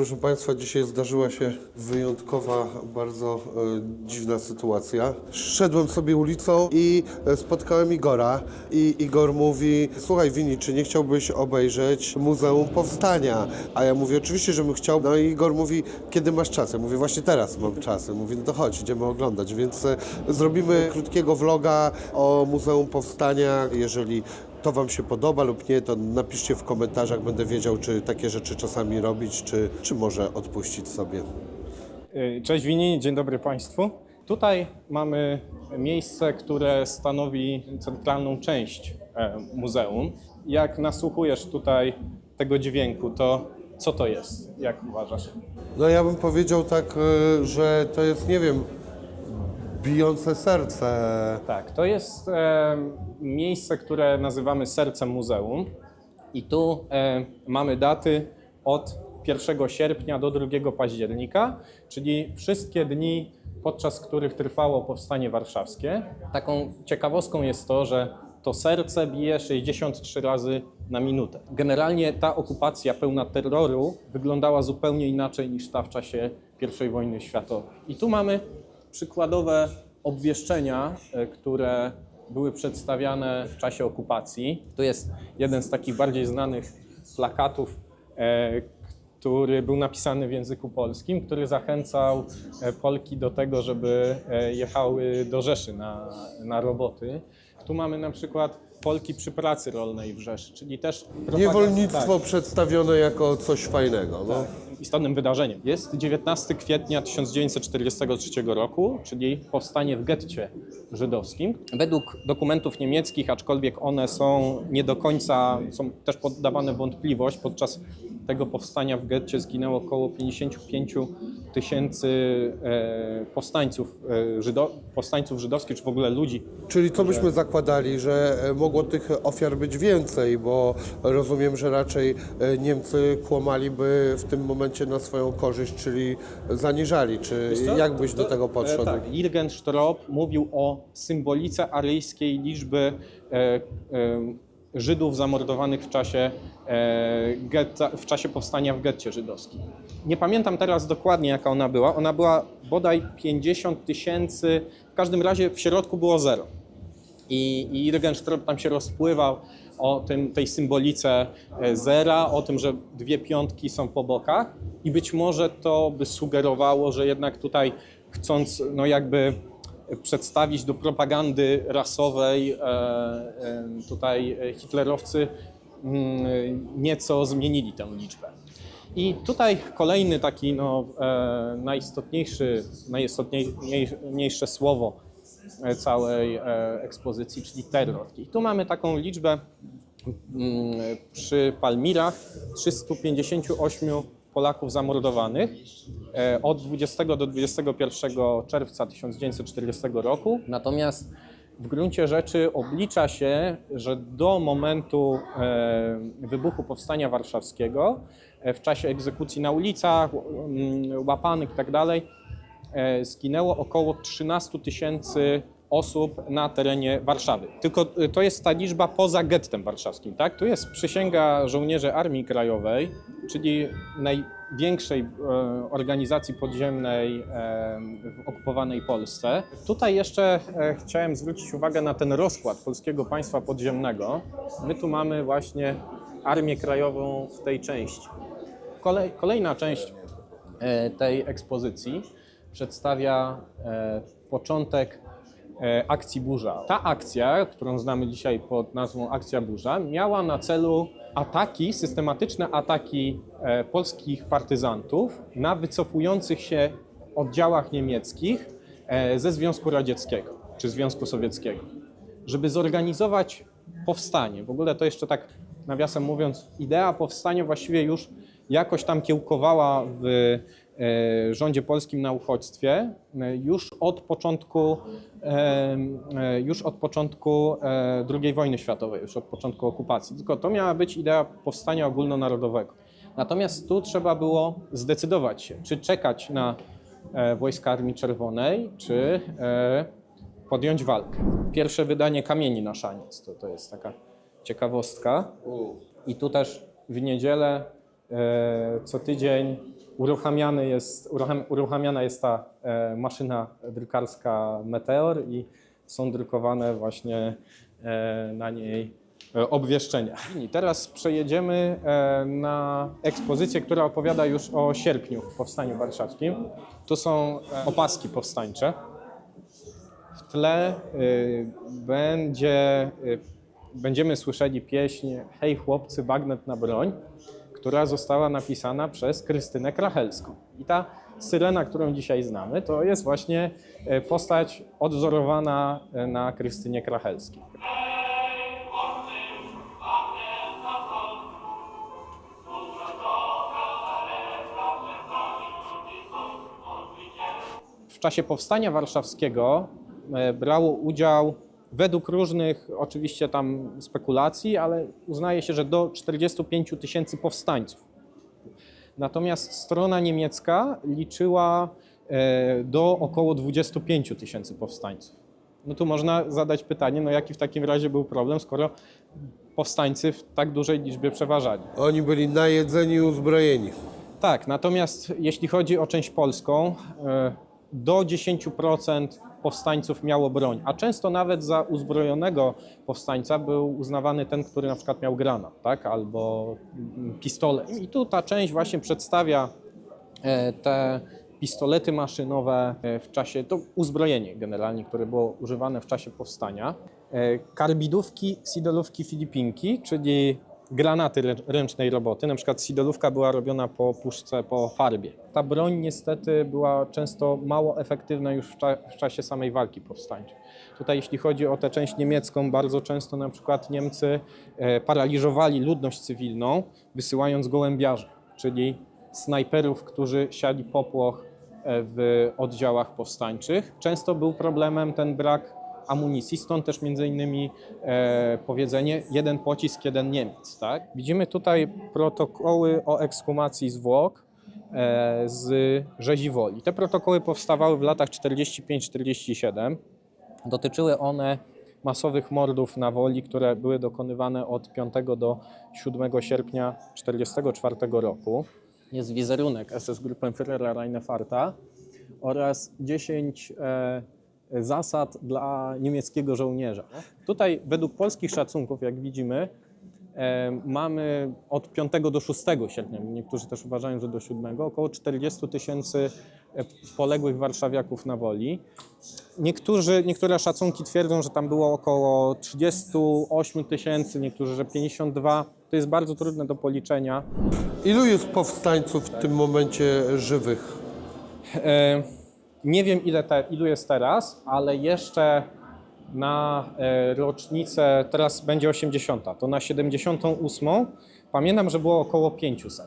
Proszę Państwa, dzisiaj zdarzyła się wyjątkowa, bardzo e, dziwna sytuacja. Szedłem sobie ulicą i e, spotkałem Igora i Igor mówi, słuchaj Wini, czy nie chciałbyś obejrzeć Muzeum Powstania? A ja mówię, oczywiście, że bym chciał. No i Igor mówi, kiedy masz czas? Ja mówię, właśnie teraz mam czas. Ja Mówi, no to chodź, idziemy oglądać. Więc e, zrobimy krótkiego vloga o Muzeum Powstania. Jeżeli to Wam się podoba lub nie, to napiszcie w komentarzach, będę wiedział, czy takie rzeczy czasami robić, czy, czy może odpuścić sobie. Y, Cześć Wini, dzień dobry Państwu. Tutaj mamy miejsce, które stanowi centralną część e, muzeum. Jak nasłuchujesz tutaj tego dźwięku, to co to jest? Jak uważasz? No ja bym powiedział tak, y, że to jest, nie wiem, bijące serce. Tak, to jest e, miejsce, które nazywamy sercem muzeum. I tu e, mamy daty od 1 sierpnia do 2 października, czyli wszystkie dni, podczas których trwało powstanie warszawskie. Taką ciekawostką jest to, że to serce bije 63 razy na minutę. Generalnie ta okupacja pełna terroru wyglądała zupełnie inaczej niż ta w czasie I wojny światowej. I tu mamy przykładowe obwieszczenia, e, które były przedstawiane w czasie okupacji. To jest jeden z takich bardziej znanych plakatów, e, który był napisany w języku polskim, który zachęcał e, Polki do tego, żeby jechały do Rzeszy na, na roboty. Tu mamy na przykład Polki przy pracy rolnej w Rzeszy, czyli też Niewolnictwo tak. przedstawione jako coś fajnego. No. istotnym wydarzeniem. Jest 19 kwietnia 1943 roku, czyli powstanie w getcie żydowskim. Według dokumentów niemieckich, aczkolwiek one są nie do końca, są też poddawane wątpliwość, podczas tego powstania w getcie zginęło około 55 tysięcy e, powstańców, e, żydo, powstańców żydowskich, czy w ogóle ludzi Czyli co byśmy zakładali, że e, mogło tych ofiar być więcej, bo rozumiem, że raczej Niemcy kłamaliby w tym momencie na swoją korzyść, czyli zaniżali. Czy jak byś do tego podszedł? Tak, Jürgen Strop mówił o symbolice aryjskiej liczby Żydów zamordowanych w czasie, e, getta, w czasie powstania w getcie żydowskim. Nie pamiętam teraz dokładnie, jaka ona była. Ona była bodaj 50 tysięcy, w każdym razie w środku było zero. I, i Jürgen Strop tam się rozpływał o tym, tej symbolice e, zera, o tym, że dwie piątki są po bokach i być może to by sugerowało, że jednak tutaj chcąc no jakby przedstawić do propagandy rasowej e, e, tutaj e, hitlerowcy mm, nieco zmienili tę liczbę. I tutaj kolejny taki no, najistotniejszy, najistotniejsze słowo całej ekspozycji, czyli terror. I tu mamy taką liczbę mm, przy Palmirach 358 Polaków zamordowanych od 20 do 21 czerwca 1940 roku. Natomiast w gruncie rzeczy oblicza się, że do momentu e, wybuchu Powstania Warszawskiego, e, w czasie egzekucji na ulicach, mm, łapanych itd., e, zginęło około 13 tysięcy osób na terenie Warszawy. Tylko e, to jest ta liczba poza gettem warszawskim, tak? Tu jest przysięga żołnierzy Armii Krajowej, czyli największej e, organizacji podziemnej e, w okupowanej Polsce. Tutaj jeszcze e, chciałem zwrócić uwagę na ten rozkład polskiego państwa podziemnego. My tu mamy właśnie Armię Krajową w tej części. Kolej, kolejna część tej ekspozycji przedstawia początek akcji Burza. Ta akcja, którą znamy dzisiaj pod nazwą Akcja Burza, miała na celu ataki, systematyczne ataki e, polskich partyzantów na wycofujących się oddziałach niemieckich e, ze Związku Radzieckiego czy Związku Sowieckiego żeby zorganizować powstanie. W ogóle to jeszcze tak nawiasem mówiąc, idea powstania właściwie już jakoś tam kiełkowała w e, rządzie polskim na uchodźstwie e, już od początku, e, e, już od początku e, II wojny światowej, już od początku okupacji. Tylko to miała być idea powstania ogólnonarodowego. Natomiast tu trzeba było zdecydować się, czy czekać na e, wojska Armii Czerwonej, czy e, podjąć walkę. Pierwsze wydanie Kamieni na Szaniec, to, to jest taka ciekawostka. I tu też w niedzielę e, co tydzień uruchamiany jest, urucham, uruchamiana jest ta e, maszyna drukarska Meteor i są drukowane właśnie e, na niej e, obwieszczenia. I teraz przejedziemy e, na ekspozycję, która opowiada już o sierpniu w Powstaniu Warszawskim. Tu są e, opaski powstańcze. W tle y, będzie, y, będziemy słyszeli pieśń Hej chłopcy, bagnet na broń, która została napisana przez Krystynę Krachelską. I ta syrena, którą dzisiaj znamy, to jest właśnie y, postać odwzorowana y, na Krystynie Krachelskiej. W czasie powstania warszawskiego e, brało udział według różnych oczywiście tam spekulacji, ale uznaje się, że do 45 tysięcy powstańców. Natomiast strona niemiecka liczyła e, do około 25 tysięcy powstańców. No tu można zadać pytanie, no jaki w takim razie był problem, skoro powstańcy w tak dużej liczbie przeważali. Oni byli najedzeni i uzbrojeni. Tak, natomiast jeśli chodzi o część polską, e, do 10% powstańców miało broń, a często nawet za uzbrojonego powstańca był uznawany ten, który na przykład miał granat, tak, albo mm, pistolet. I tu ta część właśnie przedstawia e, te pistolety maszynowe e, w czasie, to uzbrojenie generalnie, które było używane w czasie powstania. E, Karbidówki, sidolówki, filipinki, czyli granaty rę- ręcznej roboty. Na przykład sidolówka była robiona po puszce, po farbie. Ta broń niestety była często mało efektywna już w, cza- w czasie samej walki powstańczej. Tutaj jeśli chodzi o tę część niemiecką, bardzo często na przykład Niemcy e, paraliżowali ludność cywilną, wysyłając gołębiarzy, czyli snajperów, którzy siali popłoch e, w oddziałach powstańczych. Często był problemem ten brak amunicji, stąd też między innymi e, powiedzenie jeden pocisk, jeden Niemiec. Tak? Widzimy tutaj protokoły o ekshumacji zwłok e, z rzezi woli. Te protokoły powstawały w latach 45-47. Dotyczyły one masowych mordów na woli, które były dokonywane od 5 do 7 sierpnia 1944 roku. Jest wizerunek SS Gruppenführera Reinefarta oraz 10 e, zasad dla niemieckiego żołnierza. Tutaj według polskich szacunków, jak widzimy, e, mamy od 5 do 6 sierpnia, niektórzy też uważają, że do 7, około 40 tysięcy e, poległych warszawiaków na woli. Niektórzy, niektóre szacunki twierdzą, że tam było około 38 tysięcy, niektórzy, że 52. To jest bardzo trudne do policzenia. Ilu jest powstańców w tym momencie żywych? E, nie wiem, ile te, ilu jest teraz, ale jeszcze na e, rocznicę, teraz będzie 80, to na 78 pamiętam, że było około 500.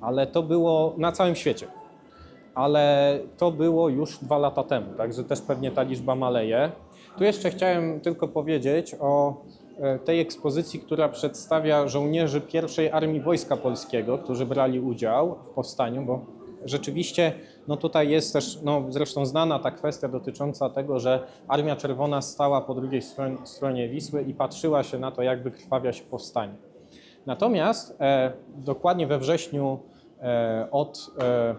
Ale to było na całym świecie. Ale to było już dwa lata temu, także też pewnie ta liczba maleje. Tu jeszcze chciałem tylko powiedzieć o e, tej ekspozycji, która przedstawia żołnierzy pierwszej Armii Wojska Polskiego, którzy brali udział w powstaniu, bo rzeczywiście no tutaj jest też no zresztą znana ta kwestia dotycząca tego, że Armia Czerwona stała po drugiej stronie, Wisły i patrzyła się na to, jak wykrwawia się powstanie. Natomiast e, dokładnie we wrześniu e, od e,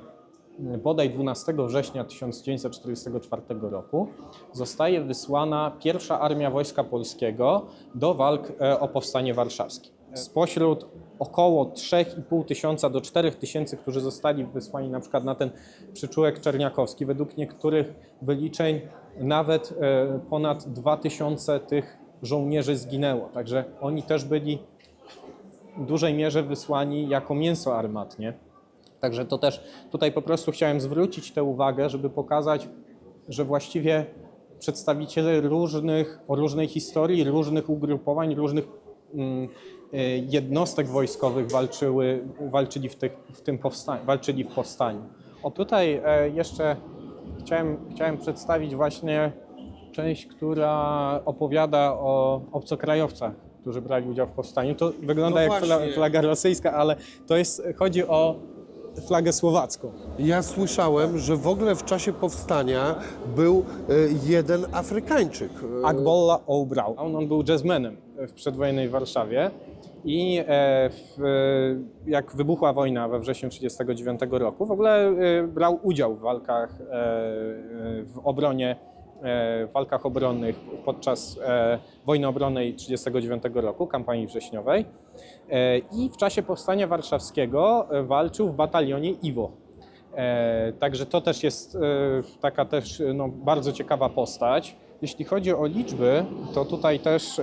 bodaj 12 września 1944 roku zostaje wysłana pierwsza armia Wojska Polskiego do walk e, o powstanie warszawskie. Spośród około 3,5 tysiąca do 4 tysięcy, którzy zostali wysłani na przykład na ten przyczółek czerniakowski, według niektórych wyliczeń nawet e, ponad 2 tysiące tych żołnierzy zginęło. Także oni też byli w dużej mierze wysłani jako mięso armatnie. Także to też tutaj po prostu chciałem zwrócić tę uwagę, żeby pokazać, że właściwie przedstawiciele różnych, o różnej historii, różnych ugrupowań, różnych mm, jednostek wojskowych walczyły, walczyli w, tych, w tym powstaniu, walczyli w powstaniu. O tutaj e, jeszcze chciałem, chciałem przedstawić właśnie część, która opowiada o obcokrajowcach, którzy brali udział w powstaniu. To wygląda No jak właśnie. flaga rosyjska, ale to jest, chodzi o flagę słowacką. Ja słyszałem, że w ogóle w czasie powstania był e, jeden Afrykańczyk. E, Akbolla Obrał. On, on był jazzmenem w przedwojennej Warszawie I e, w, e, jak wybuchła wojna we wrześniu 1939 roku, w ogóle e, brał udział w walkach, w obronie, w walkach obronnych podczas wojny obronnej 1939 roku, kampanii wrześniowej. I w czasie powstania warszawskiego walczył w batalionie Iwo. Także to też jest taka też no, bardzo ciekawa postać. Jeśli chodzi o liczby, to tutaj też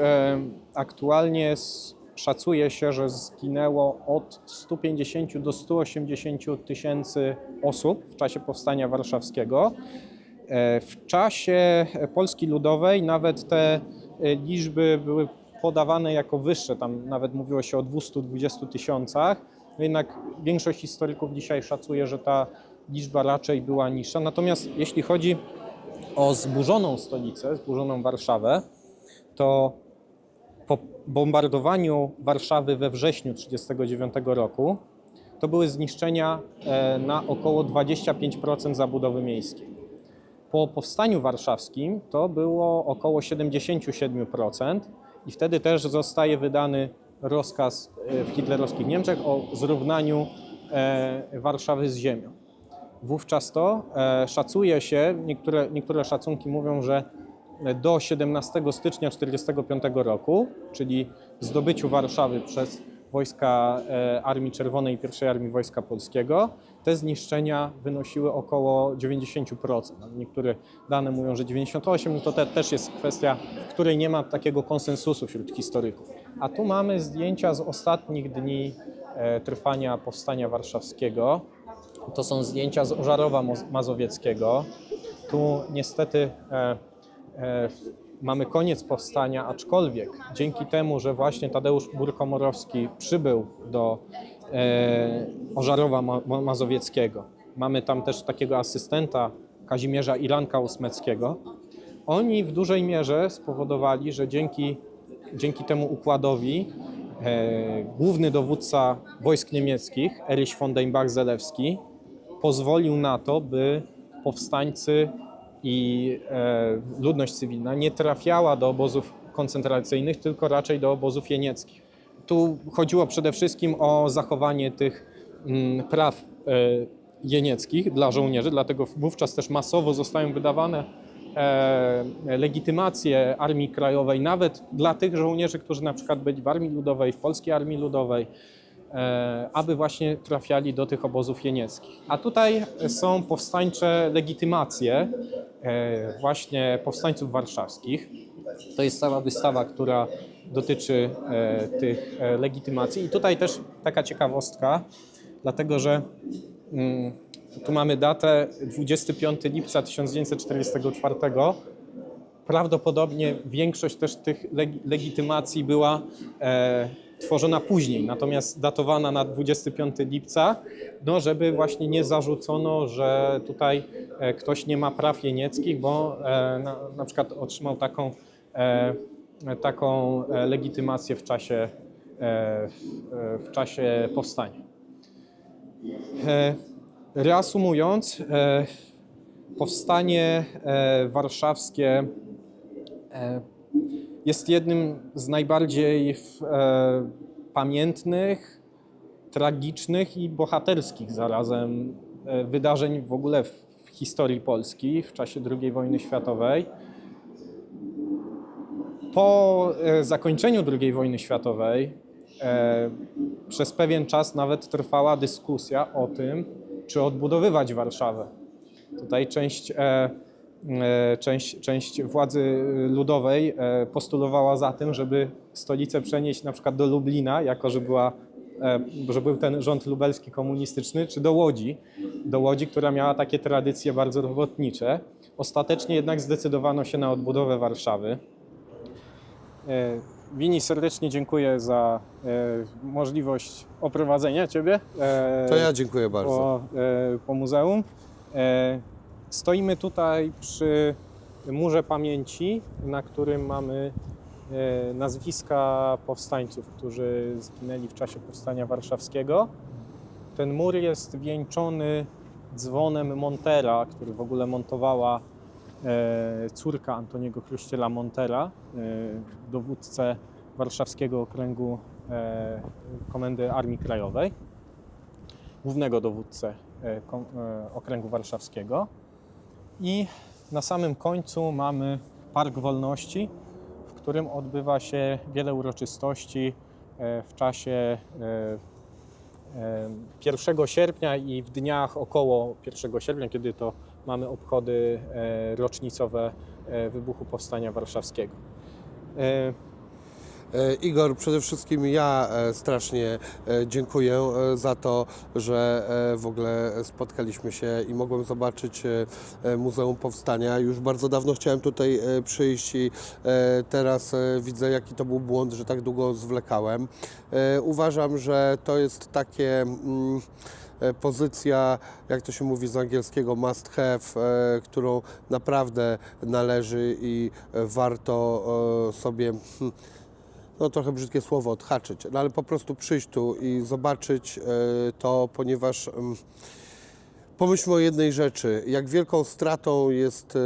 aktualnie s- szacuje się, że zginęło od 150 do 180 tysięcy osób w czasie powstania warszawskiego. E, W czasie Polski Ludowej nawet te e, liczby były podawane jako wyższe, tam nawet mówiło się o 220 tysiącach, no jednak większość historyków dzisiaj szacuje, że ta liczba raczej była niższa. Natomiast jeśli chodzi o zburzoną stolicę, zburzoną Warszawę, to po bombardowaniu Warszawy we wrześniu 1939 roku to były zniszczenia e, na około 25% zabudowy miejskiej. Po powstaniu warszawskim to było około 77% i wtedy też zostaje wydany rozkaz e, w hitlerowskich Niemczech o zrównaniu e, Warszawy z ziemią. Wówczas to szacuje się, niektóre, niektóre szacunki mówią, że do 17 stycznia 1945 roku, czyli zdobyciu Warszawy przez wojska e, Armii Czerwonej i I Armii Wojska Polskiego, te zniszczenia wynosiły około 90%. No, Niektóre dane mówią, że 98%, no to te, też jest kwestia, w której nie ma takiego konsensusu wśród historyków. A tu mamy zdjęcia z ostatnich dni e, trwania Powstania Warszawskiego. To są zdjęcia z Ożarowa Mazowieckiego. Tu niestety e, mamy koniec powstania, aczkolwiek dzięki temu, że właśnie Tadeusz Burkomorowski przybył do e, Ożarowa Ma- Ma- Mazowieckiego, mamy tam też takiego asystenta Kazimierza Ilanka Ósmeckiego, oni w dużej mierze spowodowali, że dzięki, dzięki temu układowi e, główny dowódca wojsk niemieckich, Erich von Deinbach-Zelewski, pozwolił na to, by powstańcy i e, ludność cywilna nie trafiała do obozów koncentracyjnych, tylko raczej do obozów jenieckich. Tu chodziło przede wszystkim o zachowanie tych mm, praw e, jenieckich dla żołnierzy, dlatego wówczas też masowo zostają wydawane e, legitymacje Armii Krajowej, nawet dla tych żołnierzy, którzy na przykład byli w Armii Ludowej, w Polskiej Armii Ludowej, aby właśnie trafiali do tych obozów jenieckich. A tutaj są powstańcze legitymacje e, właśnie powstańców warszawskich. To jest cała wystawa, która dotyczy e, tych e, legitymacji. I tutaj też taka ciekawostka, dlatego że mm, tu mamy datę 25 lipca 1944. Prawdopodobnie większość też tych leg- legitymacji była e, tworzona później, natomiast datowana na 25 lipca, no żeby właśnie nie zarzucono, że tutaj e, ktoś nie ma praw jenieckich, bo e, na, na przykład otrzymał taką, e, taką legitymację w czasie, w, czasie powstania. Reasumując, powstanie warszawskie jest jednym z najbardziej e, pamiętnych, tragicznych i bohaterskich zarazem e, wydarzeń w ogóle w, historii Polski w czasie II wojny światowej. Po e, zakończeniu II wojny światowej e, przez pewien czas nawet trwała dyskusja o tym, czy odbudowywać Warszawę. Tutaj część, e, część, część władzy ludowej e, postulowała za tym, żeby stolicę przenieść na przykład do Lublina, jako że, była, e, że był ten rząd lubelski komunistyczny, czy do Łodzi, do Łodzi, która miała takie tradycje bardzo robotnicze. Ostatecznie jednak zdecydowano się na odbudowę Warszawy. E, Wini, serdecznie dziękuję za e, możliwość oprowadzenia Ciebie. e, To ja dziękuję bardzo. po, e, po muzeum. E, stoimy tutaj przy murze pamięci, na którym mamy e, nazwiska powstańców, którzy zginęli w czasie powstania warszawskiego. Ten mur jest wieńczony dzwonem Montera, który w ogóle montowała e, córka Antoniego Chruściela Montera, e, dowódcę warszawskiego okręgu Komendy Armii Krajowej, głównego dowódcę Okręgu Warszawskiego. I na samym końcu mamy Park Wolności, w którym odbywa się wiele uroczystości e, w czasie e, e, 1 sierpnia i w dniach około 1 sierpnia, kiedy to mamy obchody e, rocznicowe e, wybuchu Powstania Warszawskiego. E, Igor, przede wszystkim ja e, strasznie e, dziękuję za to, że w ogóle spotkaliśmy się i mogłem zobaczyć Muzeum Powstania. Już bardzo dawno chciałem tutaj przyjść i teraz widzę, jaki to był błąd, że tak długo zwlekałem. Uważam, że to jest takie. Mm, pozycja, jak to się mówi z angielskiego, must have, którą naprawdę należy i warto sobie. No trochę brzydkie słowo, odhaczyć, no ale po prostu przyjść tu i zobaczyć e, to, ponieważ em, pomyślmy o jednej rzeczy, jak wielką stratą jest e,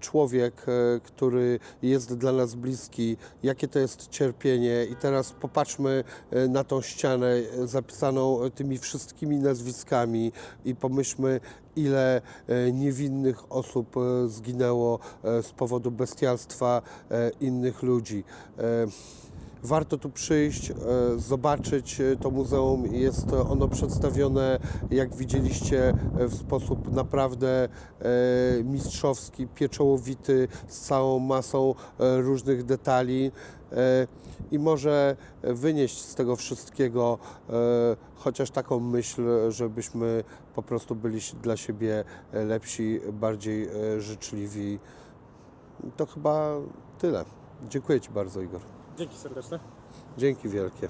człowiek, e, który jest dla nas bliski, jakie to jest cierpienie i teraz popatrzmy na tą ścianę zapisaną tymi wszystkimi nazwiskami i pomyślmy, ile niewinnych osób zginęło z powodu bestialstwa innych ludzi. E, Warto tu przyjść, e, zobaczyć e, to muzeum. Jest ono przedstawione, jak widzieliście, e, w sposób naprawdę e, mistrzowski, pieczołowity, z całą masą e, różnych detali. E, I może wynieść z tego wszystkiego e, chociaż taką myśl, żebyśmy po prostu byli dla siebie e, lepsi, bardziej e, życzliwi. To chyba tyle. Dziękuję Ci bardzo, Igor. Dzięki serdeczne. Dzięki wielkie.